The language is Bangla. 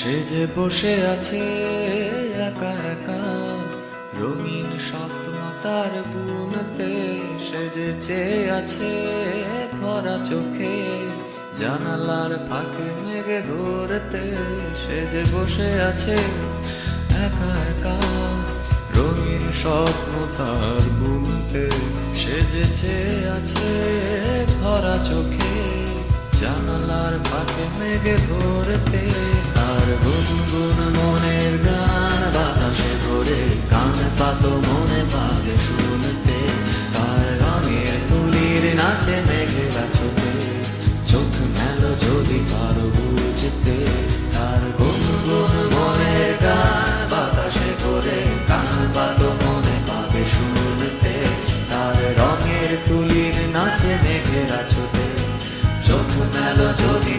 সে যে বসে আছে একা একা, রঙিন স্বপ্ন তার বুনতে, সে যে চেয়ে আছে ভরা চোখে, জানালার ফাঁকে মেঘে ধরতে, সে যে বসে আছে একা একা, রঙিন স্বপ্ন তার বুনতে, সে যে চেয়ে আছে ভরা চোখে, জানালার ফাঁকে মেঘে ধরতে গুনগুন মনের গান, বাতাসে ধরে কান পাত, মনে পাবে শুনতে। তার রঙের তুলির নাচে মেঘেরা চোখে চোখ মেল যদি পারো বুঝতে। তার গুনগুন মনের গান, বাতাসে করে কান পাত, মনে পাবে শুনতে। তার রঙের তুলির নাচে মেঘেরা ছোটে চোখ মেলো যদি